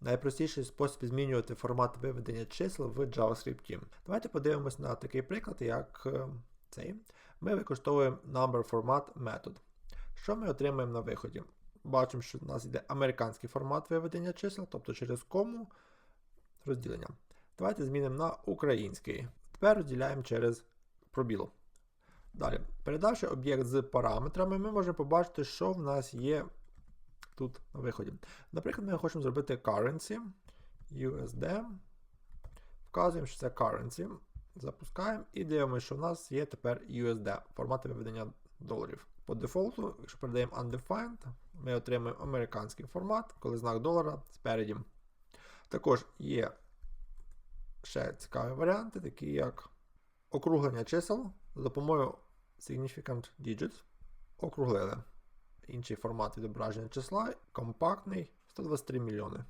найпростіший спосіб змінювати формат виведення чисел в JavaScript. Давайте подивимось на такий приклад, як е, цей. Ми використовуємо number format метод. Що ми отримаємо на виході? Бачимо, що у нас йде американський формат виведення чисел, тобто через кому розділення. Давайте змінимо на український. Тепер розділяємо через пробіл. Далі, передавши об'єкт з параметрами, ми можемо побачити, що в нас є тут на виході. Наприклад, ми хочемо зробити currency, USD. Вказуємо, що це currency. Запускаємо і дивимося, що в нас є тепер USD, формати виведення доларів. По дефолту, якщо передаємо undefined, ми отримаємо американський формат, коли знак долара спереді. Також є ще цікаві варіанти, такі як округлення чисел за допомогою Significant Digits. Округлили. Інший формат відображення числа компактний 123 мільйони.